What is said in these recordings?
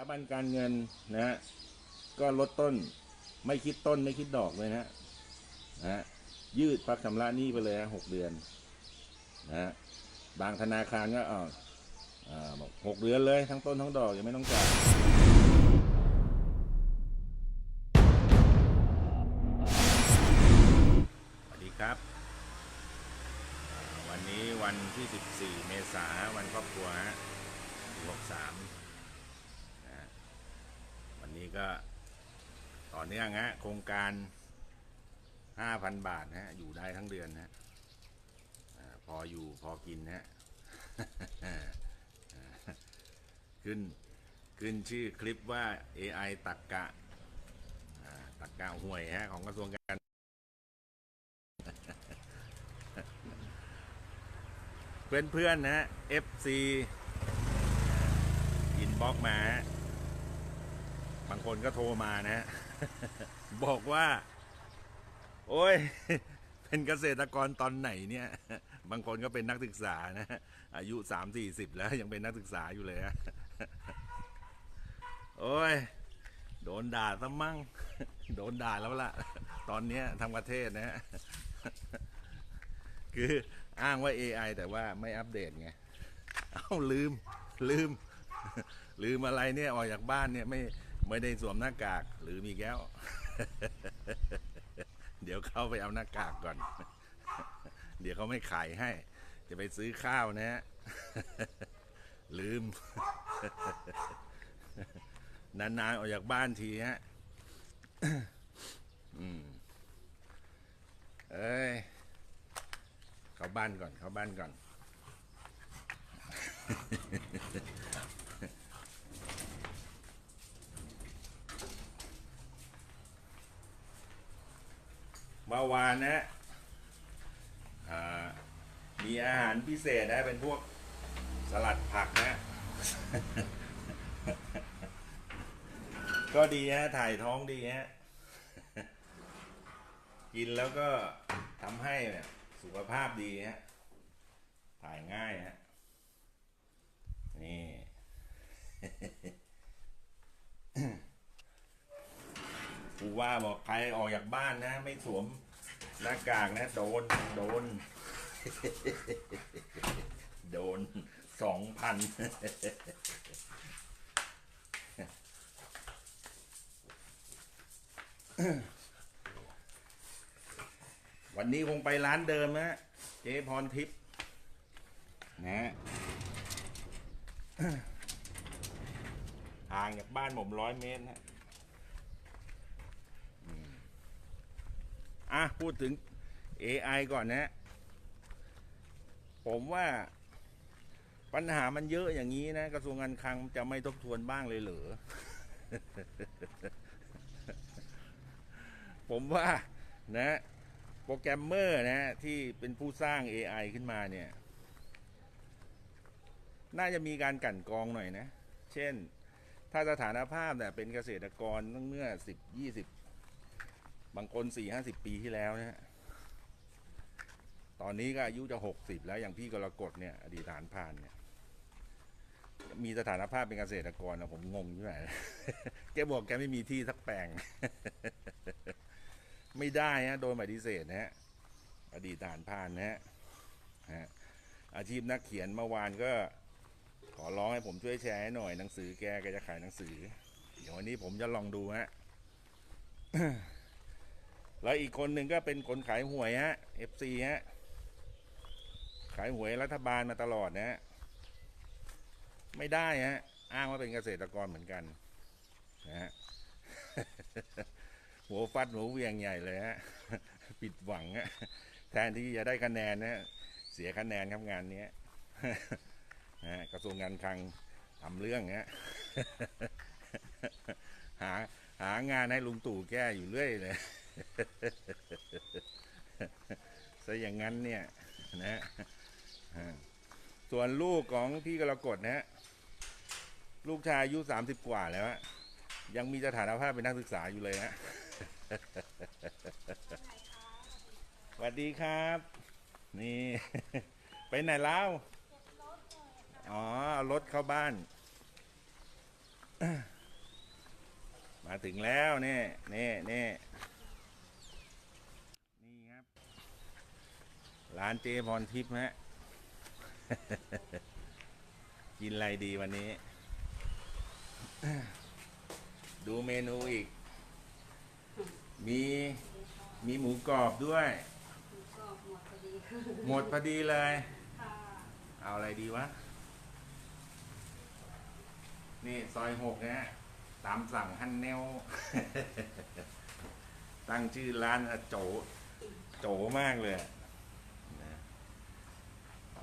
าบันการเงินนะฮะก็ลดต้นไม่คิดต้นไม่คิดดอกเลยนะฮะนะฮะยืดพักชำระหนี้ไปเลยฮะหกเดือนนะฮะบางธนาคารก็อ๋ออ่าบอกหกเดือนเลยทั้งต้นทั้งดอกยังไม่ต้องจ่าย ก็ต่อเนื่องฮะโครงการ 5,000 บาทนะฮะอยู่ได้ทั้งเดือนนะฮะพออยู่พอกินนะฮะขึ้นขึ้นชื่อคลิปว่า AI ตักกะตักกะห่วยฮะของกระทรวงการเพื่อนๆนะฮะ FC อินบ็อกมาฮะ บางคนก็โทรมานะ บอกว่า โอ้ย เป็นเกษตรกรตอนไหนเนี่ย บางคนก็เป็นนักศึกษานะ อายุสามสี่สิบแล้วยังเป็นนักศึกษาอยู่เลยฮะโอ้ย โดนด่าซะมั่ง โดนด่าแล้วล่ะ ตอนเนี้ยทั้งประเทศนะฮะคืออ้างว่า AI แต่ว่าไม่อัปเดตไง เอ้าลืม ลืม ลืมอะไรเนี่ย ออกจากบ้านเนี่ยไม่ ไม่ได้สวมหน้ากากหรือมีแก้ว เดี๋ยวเข้าไปเอาหน้ากากก่อน เดี๋ยวเขาไม่ขายให้ จะไปซื้อข้าวนะฮะ ลืม นานๆออกจากบ้านทีฮะอเอ้ย เข้าบ้านก่อน เข้าบ้านก่อน เมื่อวานนะอ่ามีอาหารพิเศษนะเป็นพวกสลัดผักนะ ก็ดีฮะถ่ายท้องดีฮะ กินแล้วก็ทำให้เนี่ยสุขภาพดีฮะ ถ่ายง่ายฮะ นี่กูว่าบอกใครออกจากบ้านนะ ไม่สวม หน้ากากนะโดน โดน โดนสองพันวันนี้คงไปร้านเดิมนะเจ๊พรทิพย์นะฮะห่างจากบ้านผมร้อยเมตรนะอืม อะพูดถึง AI ก่อนนะ ผมว่าปัญหามันเยอะอย่างนี้นะ กระทรวงการคลังจะไม่ทบทวนบ้างเลยเหรอ ผมว่านะ โปรแกรมเมอร์นะ ที่เป็นผู้สร้าง AI ขึ้นมาเนี่ย น่าจะมีการกั่นกองหน่อยนะ เช่น ถ้าสถานภาพเนี่ยเป็นเกษตรกรตั้งเมื่อสิบยี่สิบ บางคนสี่ห้าสิบปีที่แล้วนะฮะตอนนี้ก็อายุจะหกสิบแล้วอย่างพี่กรกฎเนี่ย อดีตทหารพานเนี่ย มีสถานภาพเป็นเกษตรกรนะผมงงอยู่ไหนแกบอกแกไม่มีที่สักแปลง ไม่ได้ฮะโดนปฏิเสธนะฮะอดีตทหารพานนะฮะฮะอาชีพนักเขียนเมื่อวานก็ขอร้องให้ผมช่วยแชร์ให้หน่อยหนังสือแกแกจะขายหนังสือ เดี๋ยววันนี้ผมจะลองดูฮะ แล้วอีกคนหนึ่งก็เป็นคนขายหวยฮะ FC ฮะขายหวยรัฐบาลมาตลอดนะฮะไม่ได้ฮะอ้างว่าเป็นเกษตรกรเหมือนกันนะฮะหัวฟัดหัวเวียงใหญ่เลยฮะผิดหวังฮะแทนที่จะได้คะแนนนะเสียคะแนนครับงานนี้นะกระทรวงการคลังทำเรื่องเนี้ยหาหางานให้ลุงตู่แก้อยู่เรื่อยเลย ซะอย่างนั้นเนี่ยนะส่วนลูกของพี่กรกฎนะฮะลูกชายอายุสามสิบกว่าแล้วฮะยังมีสถานภาพเป็นนักศึกษาอยู่เลยฮะสวัสดีครับ นี่ ไปไหนแล้วอ๋อรถเข้าบ้าน มาถึงแล้วเนี่ยเนี่นี่นี่ยครับ ร้านเจพรทิพย์ฮะ กินอะไรดีวันนี้ ดูเมนูอีก มีมีหมูกรอบด้วย ก็หมดพอดีค่ะหมดพอดีเลยค่ะเอาอะไรดีวะ นี่ซอยหกนะฮะตามสั่งฮันแนว ตั้งชื่อร้านอะโจ โจมากเลยอะนะเ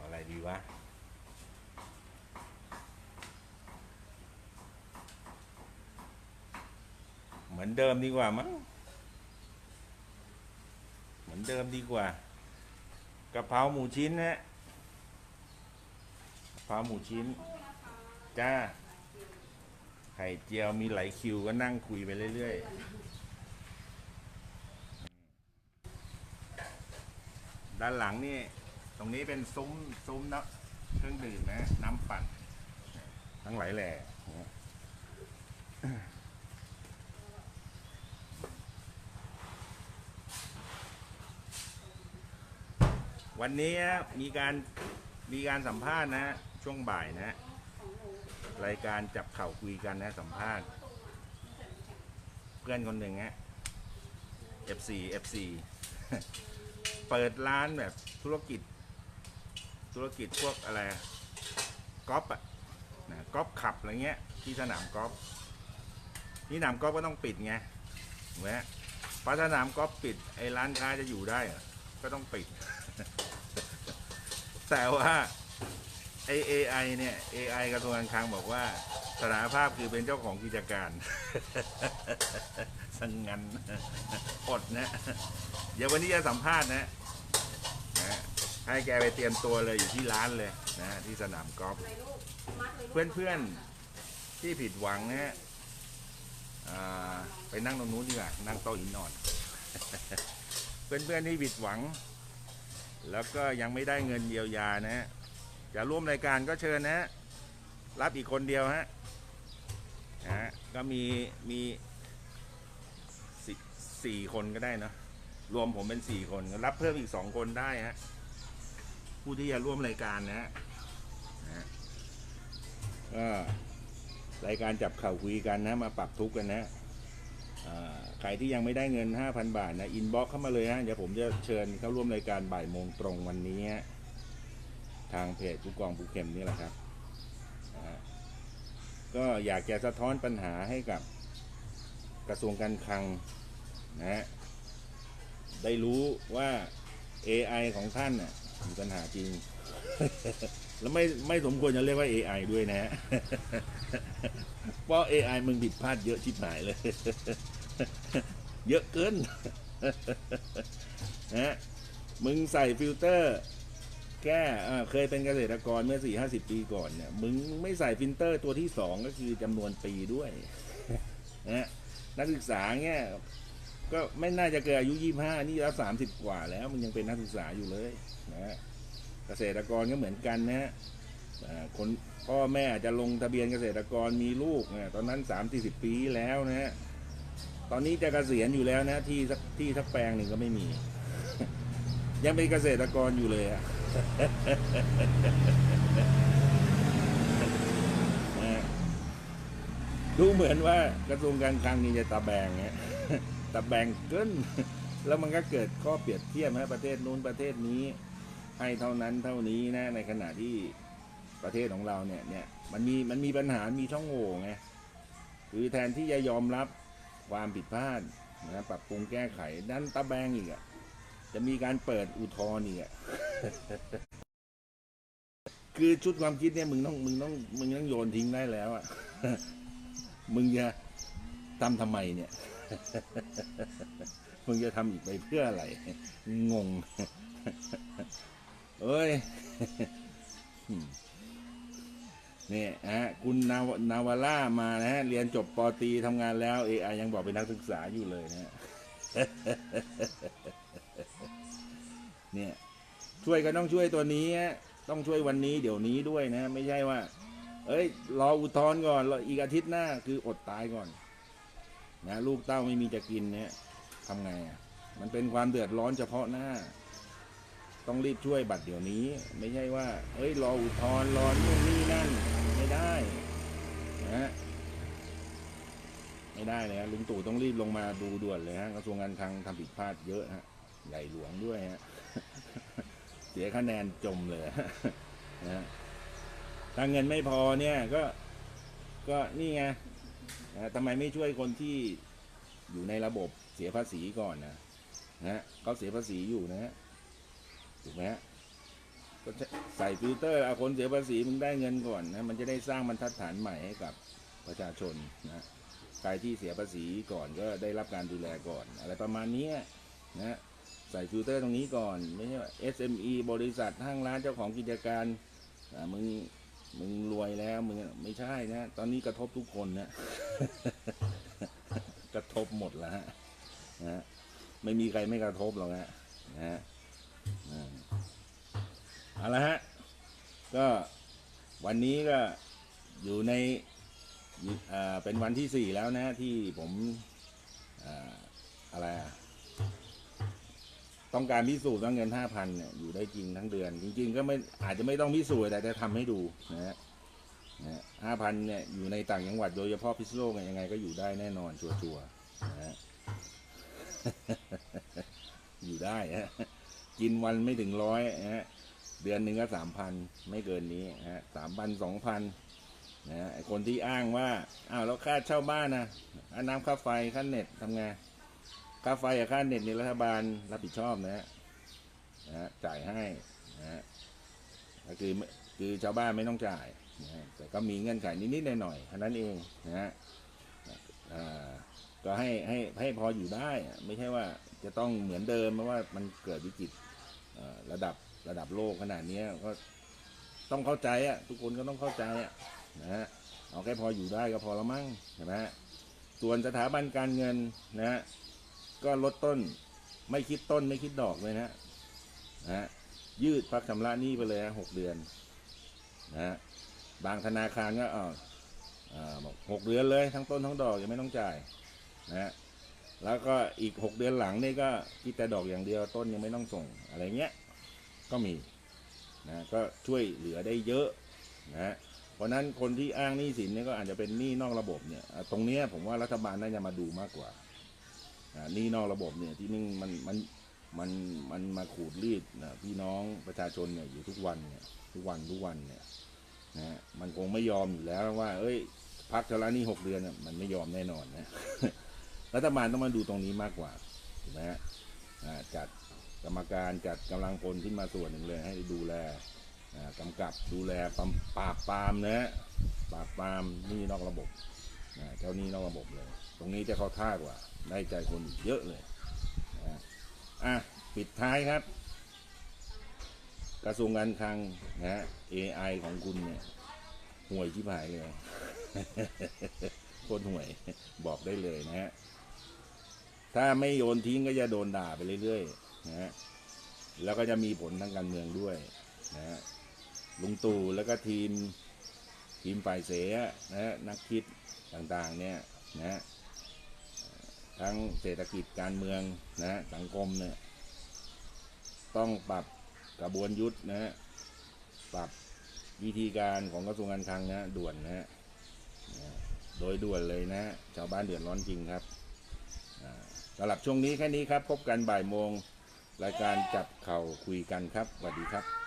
อะไรดีวะ เหมือนเดิมดีกว่ามั้ง เหมือนเดิมดีกว่ากะเพราหมูชิ้นนะกะเพราหมูชิ้น จ้า ไข่เจียวมีหลายคิวก็นั่งคุยไปเรื่อยๆ ด้านหลังนี่ ตรงนี้เป็นซุ้มซุ้มนะเครื่องดื่มนะ น้ำปั่น ทั้งหลายแหล่นะวันนี้มีการมีการสัมภาษณ์นะ ช่วงบ่ายนะ รายการจับเข่าคุยกันนะ สัมภาษณ์ เพื่อนคนหนึ่งฮะ F4 F4 เปิดร้านแบบธุรกิจ ธุรกิจพวกอะไรกอล์ฟอะนะกอล์ฟขับอะไรเงี้ย ที่สนามกอล์ฟนี่สนามกอล์ฟก็ต้องปิดไงถูกไหมพอสนามกอล์ฟปิดไอ้ร้านค้าจะอยู่ได้ก็ต้องปิด แต่ว่าไอ AI เนี่ย AI กระทรวงการคลังบอกว่าสถานภาพคือเป็นเจ้าของกิจการสังงันอดนะ เดี๋ยววันนี้จะสัมภาษณ์นะ ให้แกไปเตรียมตัวเลยอยู่ที่ร้านเลยนะที่สนามกอล์ฟเลยลูกมัดเพื่อนๆที่ผิดหวังนะฮะอ่าไปนั่งตรงนู้นดีกว่านั่งโต๊ะหินอ่อน เพื่อนๆที่ผิดหวัง แล้วก็ยังไม่ได้เงินเยียวยานะฮะจะร่วมรายการก็เชิญนะฮะรับอีกคนเดียวฮะนะฮะก็มีมีสี่คนก็ได้เนะรวมผมเป็นสี่คนรับเพิ่มอีกสองคนได้ฮะ ผู้ที่จะร่วมรายการนะฮะก็รายการจับข่าคุยกันนะ มาปรับทุกข์กันนะใครที่ยังไม่ได้เงิน 5,000 บาทนะอินบ็อกเข้ามาเลยฮะเดี๋ยวผมจะเชิญเข้าร่วมรายการบ่ายโมงตรงวันนี้ฮะทางเพจผู้กองผู้เข็มนี่แหละครับนะก็อยากจะสะท้อนปัญหาให้กับกระทรวงการคลังนะฮะได้รู้ว่า AI ของท่านน่ะ มีปัญหาจริง แล้วไม่ไม่สมควรจะเรียกว่า AI ด้วยนะฮะเพราะ AI มึงผิดพลาดเยอะชิบหายเลย เยอะเกินนะฮะมึงใส่ฟิลเตอร์ แก้อ่เคยเป็นเกษตรกรเมื่อสี่ห้าสิบปีก่อนเนี่ย มึงไม่ใส่ฟิลเตอร์ตัวที่สองก็คือจำนวนปีด้วยนะฮะนักศึกษาเนี่ย ก็ไม่น่าจะเกินอายุยี่ห้านี่แล้วสามสิบกว่าแล้วมึงยังเป็นนักศึกษาอยู่เลยนะฮะเกษตรกรก็เหมือนกันนะฮะคนพ่อแม่อาจจะลงทะเบียนเกษตรกรมีลูกเนี่ยตอนนั้นสามสี่สิบปีแล้วนะฮะตอนนี้จะเกษียณอยู่แล้วนะที่สักที่สักแปลงหนึ่งก็ไม่มี ยังเป็นเกษตรกรอยู่เลยอะนะฮะดูเหมือนว่ากระทรวงการคลังนี่จะตะแบงเนี่ย ตะแบงเกินแล้วมันก็เกิดข้อเปรียบเทียบฮะประเทศนู้นประเทศนี้ ให้เท่านั้นเท่านี้นะในขณะที่ประเทศของเราเนี่ยเนี่ยมันมีมันมีปัญหามีช่องโหว่ไงคือแทนที่จะยอมรับความผิดพลาดนะปรับปรุงแก้ไขนั้นตะแบงอีกอะจะมีการเปิดอุทธรณ์อีกอะคือชุดความคิดเนี่ยมึงต้องมึงต้องมึงต้องโยนทิ้งได้แล้วอะมึงจะทำทำไมเนี่ย มึงจะทำอีกไปเพื่ออะไร งงเอ้ยนี่ฮะคุณนาวานาวาล่ามานะฮะ เรียนจบปอตีทำงานแล้วเอไอยังบอกเป็นนักศึกษาอยู่เลยนะฮะเนี่ย ช่วยก็ต้องช่วยตัวนี้ต้องช่วยวันนี้เดี๋ยวนี้ด้วยนะ ไม่ใช่ว่า เอ้ย รออุทธรณ์ก่อนรออีกอาทิตย์หน้า คืออดตายก่อน นะลูกเต้าไม่มีจะกินเนี่ยทำไงอะมันเป็นความเดือดร้อนเฉพาะหน้า ต้องรีบช่วยบัตรเดี๋ยวนี้ ไม่ใช่ว่า เอ้ยรออุทธรณ์รอนู่นนี่นั่น ไม่ได้นะฮะไม่ได้เลยฮะลุงตู่ต้องรีบลงมาดูด่วนเลยฮะกระทรวงการคลังทำผิดพลาดเยอะฮะใหญ่หลวงด้วยฮะเสียคะแนนจมเลยนะฮะถ้าเงินไม่พอเนี่ยก็ ก็นี่ไง นะทำไมไม่ช่วยคนที่อยู่ในระบบเสียภาษีก่อนนะนะฮะเขาเสียภาษีอยู่นะฮะถูกไหมฮะก็ใส่ฟิลเตอร์เอาคนเสียภาษีมึงได้เงินก่อนนะมันจะได้สร้างบรรทัดฐานใหม่ให้กับประชาชนนะใครที่เสียภาษีก่อนก็ได้รับการดูแลก่อน อะไรประมาณนี้นะใส่ฟิลเตอร์ตรงนี้ก่อน ไม่ใช่ว่า SME บริษัทห้างร้านเจ้าของกิจการมึง มึงรวยแล้วมึงไม่ใช่นะ ตอนนี้กระทบทุกคนนะ กระทบหมดแล้วฮะนะไม่มีใครไม่กระทบหรอกฮะนะฮะเอาละฮะ ก็วันนี้ก็อยู่ในอ่าเป็นวันที่สี่แล้วนะ ที่ผมอ่าอะไรอะ ต้องการพิสูจน์ว่าเงินห้าพันเนี่ยอยู่ได้จริงทั้งเดือน จริง ๆ ก็ไม่อาจจะไม่ต้องพิสูจน์แต่จะทำให้ดูนะฮะห้าพันเนี่ยอยู่ในต่างจังหวัดโดยเฉพาะพิษณุโลกเนี่ยยังไงก็อยู่ได้แน่นอนชัวร์ๆนะฮะอยู่ได้ฮะกินวันไม่ถึงร้อยนะฮะเดือนหนึ่งก็สามพันไม่เกินนี้ฮะสามพันสองพันนะฮะไอคนที่อ้างว่าอ้าวแล้วค่าเช่าบ้านนะค่าน้ำค่าไฟค่าเน็ตทำไงาไฟกับค่าเน็ตในรัฐบาลรับผิดชอบนะฮะนะฮะจ่ายให้นะฮะก็คือคือชาวบ้านไม่ต้องจ่ายนะฮะแต่ก็มีเงื่อนไขนิดๆหน่อยๆเท่านั้นเองนะฮะอ่าก็ให้ให้ให้พออยู่ได้ ไม่ใช่ว่าจะต้องเหมือนเดิมเพราะว่ามันเกิดวิกฤตระดับระดับโลกขนาดนี้ก็ต้องเข้าใจอะทุกคนก็ต้องเข้าใจอะนะฮะเอาแค่พออยู่ได้ก็พอละมั้งเห็นไหมฮะส่วนสถาบันการเงินนะฮะ ก็ลดต้น ไม่คิดต้นไม่คิดดอกเลยนะนะฮะยืดพักชำระหนี้ไปเลยนะหกเดือนนะฮะบางธนาคารก็อ่าบอกหกเดือนเลยทั้งต้นทั้งดอกยังไม่ต้องจ่ายนะฮะแล้วก็อีกหกเดือนหลังนี่ก็คิดแต่ดอกอย่างเดียวต้นยังไม่ต้องส่งอะไรเงี้ย ก็มีนะก็ช่วยเหลือได้เยอะนะฮะเพราะนั้นคนที่อ้างหนี้สินเนี่ยก็อาจจะเป็นหนี้นอกระบบเนี่ย ตรงนี้ผมว่ารัฐบาลน่าจะมาดูมากกว่า นี่นอกระบบเนี่ยที่นี่มันมันมันมันมาขูดรีดนะพี่น้องประชาชนเนี่ยอยู่ทุกวันเนี่ยทุกวันทุกวันเนี่ยนะฮะมันคงไม่ยอมอยู่แล้วว่า เอ้ย พักชำระนี้หกเดือนน่ะมันไม่ยอมแน่นอนนะรัฐบาลต้องมาดูตรงนี้มากกว่าถูกไหมฮะจัดกรรมการจัดกำลังพลขึ้นมาส่วนหนึ่งเลยให้ดูแลอ่ากำกับดูแลปราบปรามนะปราบปรามนี้นอกระบบเจ้านี้นอกระบบเลย ตรงนี้จะเข้าท่ากว่า ได้ใจคนเยอะเลยอะปิดท้ายครับ กระทรวงการคลังนะฮะ AI ของคุณเนี่ยห่วยที่หายเลยโคตรห่วยบอกได้เลยนะฮะถ้าไม่โยนทิ้งก็จะโดนด่าไปเรื่อยๆนะฮะแล้วก็จะมีผลทางการเมืองด้วยนะฮะลุงตู่แล้วก็ทีมทีมฝ่ายเสียนะฮะนักคิดต่างๆ เนี่ยนะฮะ ทั้งเศรษฐกิจการเมืองนะสังคมเนี่ยต้องปรับกระบวนยุทธนะฮะปรับวิธีการของกระทรวงการคลังนะด่วนนะฮะโดยด่วนเลยนะชาวบ้านเดือดร้อนจริงครับสำหรับช่วงนี้แค่นี้ครับ พบกันบ่ายโมง รายการจับเข่าคุยกันครับสวัสดีครับ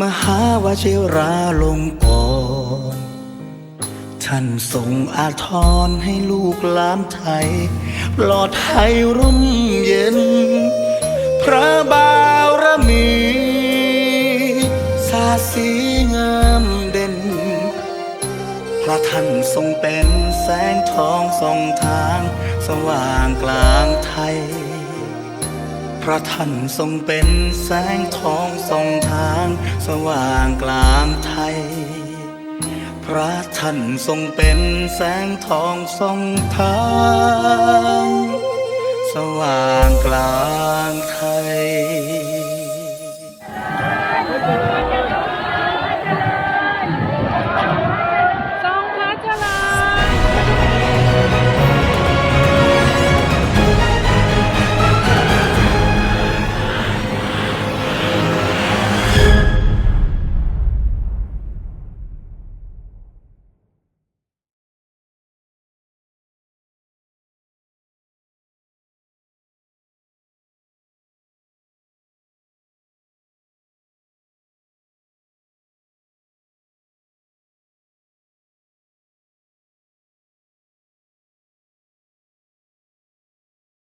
มหาวชิราลงกรท่านทรงอาทรให้ลูกหลานไทยปลอดภัยร่มเย็น พระบารมีสาสีงามเด่น พระท่านทรงเป็นแสงทองส่องทาง สว่างกลางไทย ระท่านทรงเป็นแสงทองส่องทาง สว่างกลางไทย พระท่านทรงเป็นแสงทองส่องทาง สว่างกลางไทย